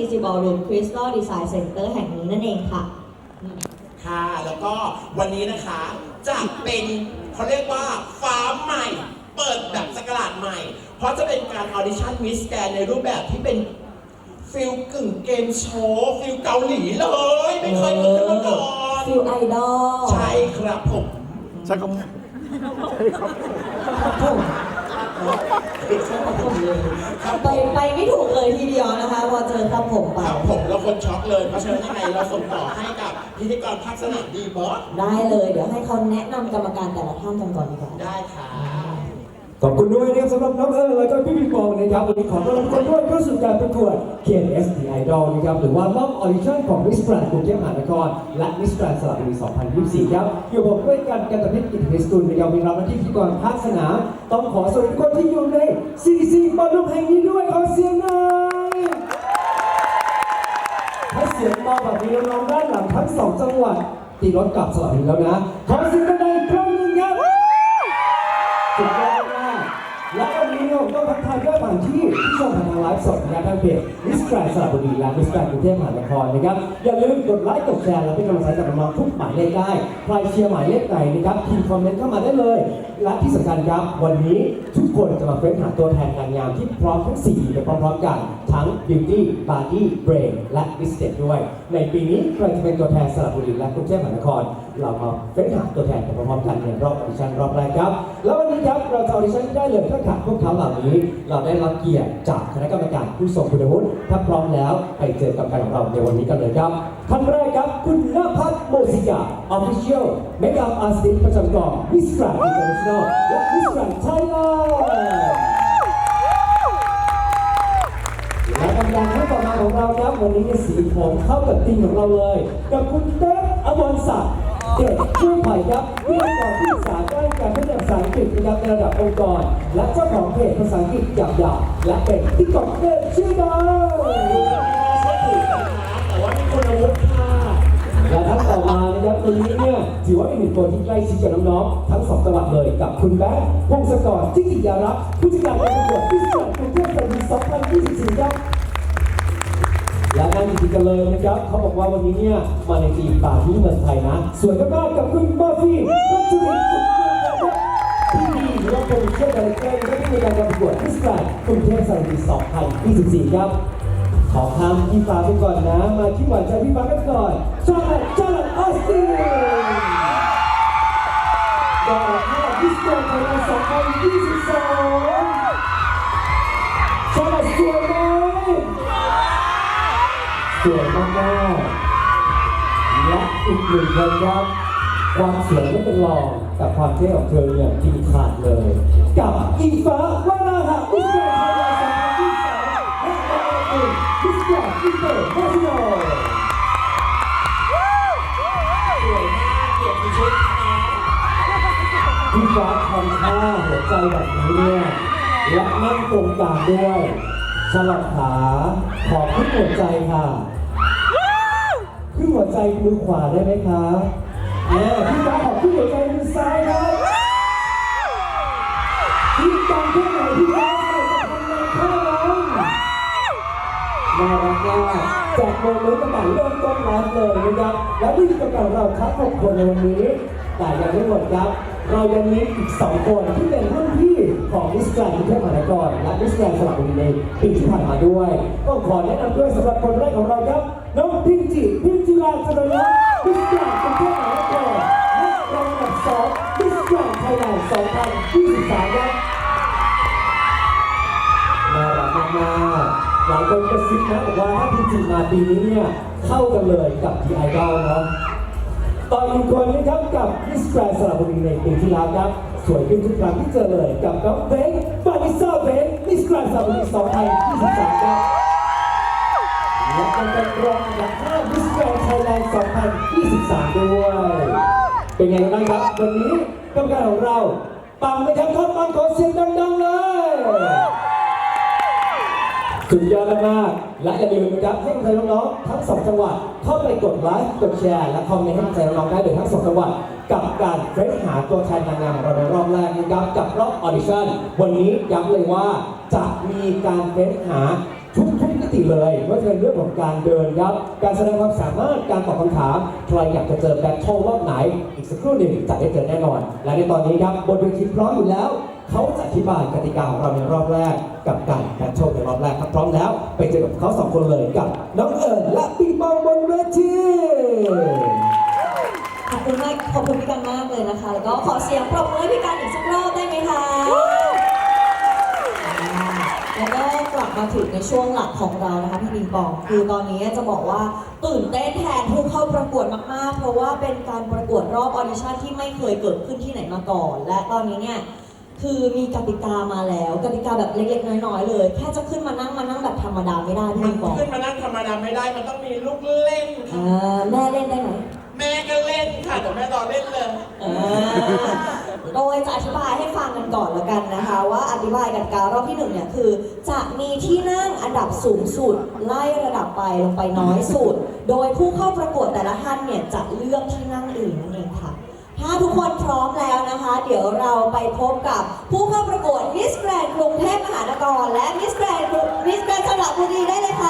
CDC Ballroom Crystal Design Center แห่งนี้นั่นเองค่ะ ค่ะ แล้วก็วันนี้นะคะจะเป็นเขาเรียกว่าฟ้าใหม่ เปิดแบบสกราดใหม่ เพราะจะเป็นการออดิชั่นมิสแกนในรูปแบบที่เป็นฟิลกึ่งเกมโชว์ฟิลเกาหลีเลย ไม่เคยเกิดขึ้นมาก่อนฟิลไอดอลใช่ครับผม ใช่ครับครับผม ไปไปไม่ถูกเลยทีเดียวนะคะ พอเจอครับผมไปครับผมแล้วคนช็อกเลยเพราะฉะนั้นยังไงเราส่งต่อให้กับพิธีกรภาคสนามดีบอสได้เลย เดี๋ยวให้เขาแนะนำกรรมการแต่ละท่านกันก่อนดีกว่า ได้ค่ะ ขอบคุณด้วยนะครับสำหรับน้องเอิญแล้วก็พี่ปิงปองนะครับวันนี้ขอต้อนรับทุกคนด้วยเข้าสู่การประกวด KNS The Idol นะครับหรือว่ารอบออดิชั่นของ Miss Grand กรุงเทพมหานคร และ Miss Grand สระบุรี 2024 ครับ อยู่ผมด้วยกันกันตะพิษกิจนิสกุลนะครับมีรับหน้าที่พิธีกรภาคสนามต้องขอสวัสดีทุกคนที่อยู่ใน CDC บอลลูนแห่งนี้ด้วยขอเสียงหน่อยถ้าเสียงมาแบบนี้น้องๆด้านหลังทั้งสองจังหวัดตีรถกลับสระบุรีแล้วนะขอเสียงกันได้อีกครั้งหนึ่งครับสุดยอด ไลฟ์สดนะครับทางเพจมิสแกรนสระบุรีและมิสแกรนกรุงเทพมหานครนะครับ อย่าลืมกดไลค์กดแชร์และเป็นกำลังใจกับน้องทุกหมายเลขได้ ใครเชียร์หมายเลขไหนนะครับพิมพ์คอมเมนต์เข้ามาได้เลย และที่สำคัญครับวันนี้ทุกคนจะมาเฟ้นหาตัวแทนนางงามที่พร้อมทั้ง4ไปพร้อมๆกัน ทั้ง Beauty, Body, Brain และ b u s i n e s ด้วย ในปีนี้ใครจะเป็นตัวแทนสระบุรีและกรุงเทพมหานคร เรามาเฟ้นหาตัวแทน ร้อมกันในรอบออดิชั่นรอบแรกครับ แล้ววันนี้ครับเราจะออดิชั่นได้เลยถ้าขาดพวกเขาเหล่านี้ เราได้รับเกียรติจากคณะกรรมการผู้ทรงคุณวุฒิถ้าพร้อมแล้วไปเจอกับการของเราในวันนี้กันเลยครับท่านแรกครับคุณนภัสโมสิกา Official Makeup Artist ประจำกอง Miss Grand International และ Miss Grand Thailand และกำลังท่านต่อมาของเราครับวันนี้เนี่ยสีผมเข้ากับทีมของเราเลย กับคุณเต้อมรศักดิ์ เด็กช่วยไผ่ครับวิทยากรที่ปรึกษาด้านการพัฒนาภาษาอังกฤษนะครับในระดับองค์กร และเจ้าของเพจภาษาอังกฤษหยาบๆและเป็นที่กอกเกอร์ชื่อดังแต่ว่ามีคุณวุฒิค่ะและท่านต่อมานะครับคนนี้เนี่ยถือว่าเป็นหนึ่งคนที่ใกล้ชิดกับน้องๆทั้งสองจังหวัดเลยกับคุณแบ๊กพงศกรทิติยารักษ์ผู้จัดการการประกวดพิเศษกรุงเทพปี2024ครับ และนั่งจริงๆกันเลยนะครับ เขาบอกว่าวันนี้เนี่ยมาในทีมป่าที่เมืองไทยนะ สวยมากๆกับคุณเมอร์ฟี่รัชวินที่ดีรับเป็นเชื่อใจเกินและที่มีการประกวดที่สแกรนด์กรุงเทพสระบุรี2024 ครับ ขอคำพี่ฟ้าไปก่อนนะ มาที่หวานใจพี่ฟ้ากันก่อนชาลัดชา สวยมากๆและอีกหนึ่งคนครับความสวยไม่เป็นรองแต่ความเท่ของเธอเนี่ยกินขาดเลย กับอิงฟ้าวราหะมิสแกรนด์ไทยแลนด์2023และดาเองมิสแกรนด์อินเตอร์เนชั่นแนลสวยมากเกียรติชุดค่ะพี่ฟ้าทำท่าหัวใจแบบนี้เนี่ยและนั่งตรงกลางด้วย สลับขาขอขึ้นหัวใจค่ะขึ้นหัวใจมือขวาได้ไหมคะแหมพี่ฟ้าขอขึ้นหัวใจมือซ้ายครับที่กลางแค่ไหนพี่ฟ้าจะทำงานแค่นั้นน่ารักมากจากโมเมนต์ตั้งแต่เริ่มต้นไลฟ์เลยนะครับและนี่คือกับเราทั้งหกคนในวันนี้ แต่ยังไม่หมดครับ เรายังมีอีก2คนที่เป็นรุ่นพี่ ของมิสแกรนด์กรุงเทพมหานครและมิสแกรนด์สระบุรีในปีที่ผ่านมาด้วย ก็ขอแนะนำด้วยสำหรับคนแรกของเราครับน้องพิมจิพิมจิลาจริญรัตน์มิสแกรนด์กรุงเทพมหานครและรองอันดับสองมิสแกรนด์ไทยแลนด์2023ครับน่ารักมากๆหลายคนกระซิบนะบอกว่าถ้าพิมจิมาปีนี้เนี่ยเข้ากันเลยกับทีไอดอลเนาะต่ออีกคนนะครับกับมิสแกรนสระบุรีในปีที่แล้วครับ สวยขึ้นทุกครั้งที่เจอเลยกับน้องเบนบาริซ่าเบนมิสแกรนสระบุรี2023ครับและยังเป็นรองอันดับ5มิสแกรนไทยแลนด์2023ด้วย เป็นไงกันบ้างครับ วันนี้กรรมการของเราปังไหมครับท่านปังขอเสียงดังๆเลย สุดยอดมากๆและอย่าลืมนะครับให้กำลังใจน้องๆทั้งสองจังหวัดเข้าไปกดไลค์กดแชร์และคอมเมนต์ให้กำลังใจน้องๆได้เลยทั้งสองจังหวัดกับการเฟ้นหาตัวแทนนางงามของเราในรอบแรกนะครับกับรอบออดิชั่นวันนี้ย้ำเลยว่าจะมีการเฟ้นหาทุกๆติเลยว่าจะเป็นเรื่องของการเดินครับ การแสดงความสามารถการตอบคำถามใครอยากจะเจอแบทเทิลรอบไหน อีกสักครู่หนึ่งจะได้เจอแน่นอน และในตอนนี้ครับบนเวทีพร้อมอยู่แล้ว เขาจะอธิบายกติกาของเราในรอบแรกกับการแบทเทิลในรอบแรกครับพร้อมแล้ว ไปเจอกับเขาสองคนเลยกับน้องเอิญและปีปองบนเวทีขอบคุณมากขอบคุณพี่กันมากเลยนะคะ แล้วก็ขอเสียงปรบมือให้พี่กันอีกสักรอบได้ไหมคะแล้วก็กลับมาถึงในช่วงหลักของเรานะคะพี่ปิงปอง คือตอนนี้จะบอกว่าตื่นเต้นแทนผู้เข้าประกวดมากๆ เพราะว่าเป็นการประกวดรอบออดิชั่นที่ไม่เคยเกิดขึ้นที่ไหนมาก่อน และตอนนี้เนี่ย คือมีกติกามาแล้วกติกาแบบเล็กๆน้อยๆเลย แค่จะขึ้นมานั่งมานั่งแบบธรรมดาไม่ได้พี่มันปิงปองขึ้นมานั่งธรรมดาไม่ได้ มันต้องมีลูกเล่นค่ะอ่าแม่เล่นได้ไหมแม่ก็เล่นค่ะแต่แม่รอเล่นเลยอ่าโดยจะอธิบายให้ฟังกันก่อนแล้วกันนะคะ ว่าอธิบายกันการรอบที่หนึ่งเนี่ยคือ จะมีที่นั่งอันดับสูงสุดไล่ระดับไปลงไปน้อยสุด โดยผู้เข้าประกวดแต่ละท่านเนี่ยจะเลือกที่นั่งอื่นนั่นเองค่ะ ถ้าทุกคนพร้อมแล้วนะคะ เดี๋ยวเราไปพบกับผู้เข้าประกวดมิสแกรนกรุงเทพมหานครและมิสแกรนมิสแกรนจังหวัดบุรีได้เลยค่ะ